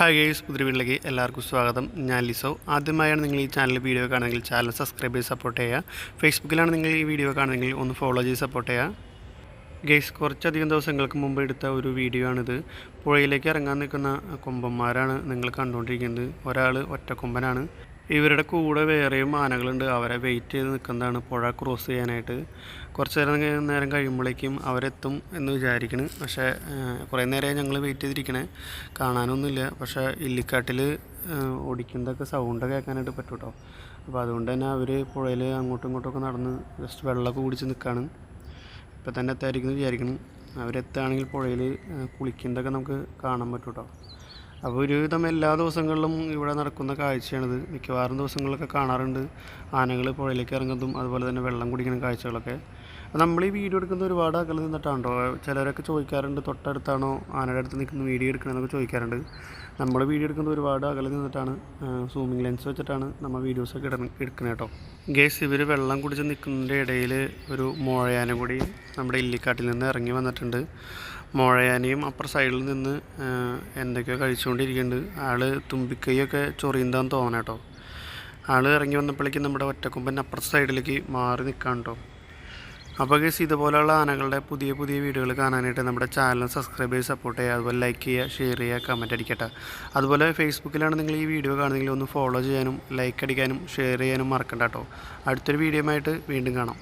Hi girls പുതിയ വീട്ടിലേക്ക് എല്ലാവർക്കും സ്വാഗതം. ഞാൻ ലിസോ. ആദ്യമായാണ് നിങ്ങൾ ഈ ചാനൽ വീഡിയോ കാണുമെങ്കിൽ ചാനൽ സബ്സ്ക്രൈബ് ചെയ്ത് സപ്പോർട്ട് ചെയ്യുക. ഫേസ്ബുക്കിലാണ് നിങ്ങൾ ഈ വീഡിയോ കാണുമെങ്കിൽ ഒന്ന് ഫോളോ ചെയ്ത് സപ്പോർട്ട് ചെയ്യുക. ഗേസ് കുറച്ചധികം ദിവസങ്ങൾക്ക് മുമ്പ് എടുത്ത ഒരു വീഡിയോ ആണിത്. പുഴയിലേക്ക് ഇറങ്ങാൻ നിൽക്കുന്ന കൊമ്പന്മാരാണ് നിങ്ങൾ കണ്ടുകൊണ്ടിരിക്കുന്നത്. ഒരാൾ ഒറ്റക്കൊമ്പനാണ്. ഇവരുടെ കൂടെ വേറെയും ആനകളുണ്ട്. അവരെ വെയിറ്റ് ചെയ്ത് നിൽക്കുന്നതാണ് പുഴ ക്രോസ് ചെയ്യാനായിട്ട്. കുറച്ച് നേരം നേരം കഴിയുമ്പോഴേക്കും അവരെത്തും എന്ന് വിചാരിക്കണ്. പക്ഷേ കുറേ നേരമായി ഞങ്ങൾ വെയിറ്റ് ചെയ്തിരിക്കണേ. കാണാനൊന്നുമില്ല. പക്ഷേ ഇല്ലിക്കാട്ടിൽ ഓടിക്കുന്നതൊക്കെ സൗണ്ട് കേൾക്കാനായിട്ട് പറ്റും കേട്ടോ അപ്പോൾ അതുകൊണ്ട് തന്നെ അവർ പുഴയിൽ അങ്ങോട്ടും ഇങ്ങോട്ടും നടന്ന് ജസ്റ്റ് വെള്ളമൊക്കെ കുടിച്ച് നിൽക്കുകയാണ് ഇപ്പം തന്നെ എത്തായിരിക്കുന്നു വിചാരിക്കണം. അവരെത്തുകയാണെങ്കിൽ പുഴയിൽ കുളിക്കുന്നതൊക്കെ നമുക്ക് കാണാൻ പറ്റും കേട്ടോ അപ്പോൾ ഒരുവിധം എല്ലാ ദിവസങ്ങളിലും ഇവിടെ നടക്കുന്ന കാഴ്ചയാണിത്. മിക്കവാറും ദിവസങ്ങളിലൊക്കെ കാണാറുണ്ട്. ആനകൾ പുഴയിലേക്ക് ഇറങ്ങുന്നതും അതുപോലെ തന്നെ വെള്ളം കുടിക്കുന്ന കാഴ്ചകളൊക്കെ. നമ്മൾ ഈ വീഡിയോ എടുക്കുന്നത് ഒരുപാട് അകലെ നിന്നിട്ടാണോ ചിലരൊക്കെ ചോദിക്കാറുണ്ട് തൊട്ടടുത്താണോ ആനയുടെ അടുത്ത് നിൽക്കുന്ന വീഡിയോ എടുക്കണമെന്നൊക്കെ ചോദിക്കാറുണ്ട്. നമ്മൾ വീഡിയോ എടുക്കുന്നത് ഒരുപാട് അകലെ നിന്നിട്ടാണ് സൂമിങ് ലെൻസ് വെച്ചിട്ടാണ് നമ്മൾ വീഡിയോസൊക്കെ ഇട എടുക്കുന്നത് കേട്ടോ ഗേസ് ഇവർ വെള്ളം കുടിച്ച് നിൽക്കുന്നതിന്റെ ഇടയിൽ ഒരു മുഴയാനം കൂടി നമ്മുടെ ഇല്ലിക്കാട്ടിൽ നിന്ന് ഇറങ്ങി വന്നിട്ടുണ്ട്. മോഴയാനയും അപ്പുറ സൈഡിൽ നിന്ന് എന്തൊക്കെയോ കഴിച്ചുകൊണ്ടിരിക്കുന്നുണ്ട്. ആൾ തുമ്പിക്കൈയൊക്കെ ചൊറിയുന്നതാന്ന് തോന്നണം കേട്ടോ. ആൾ ഇറങ്ങി വന്നപ്പോഴേക്കും നമ്മുടെ ഒറ്റക്കൊമ്പൻ അപ്പുറത്തെ സൈഡിലേക്ക് മാറി നിൽക്കാൻ കേട്ടോ. അപ്പോൾ ഗസ് ഇതുപോലെയുള്ള ആനകളുടെ പുതിയ പുതിയ വീഡിയോകൾ കാണാനായിട്ട് നമ്മുടെ ചാനൽ സബ്സ്ക്രൈബ് ചെയ്ത് സപ്പോർട്ട് ചെയ്യുക അതുപോലെ ലൈക്ക് ചെയ്യുക ഷെയർ ചെയ്യുക കമന്റ് അടിക്കട്ടെ. അതുപോലെ ഫേസ്ബുക്കിലാണ് നിങ്ങൾ ഈ വീഡിയോ കാണുന്നെങ്കിൽ ഒന്ന് ഫോളോ ചെയ്യാനും ലൈക്ക് അടിക്കാനും ഷെയർ ചെയ്യാനും മറക്കണ്ട കേട്ടോ. അടുത്തൊരു വീഡിയോ ആയിട്ട് വീണ്ടും കാണാം.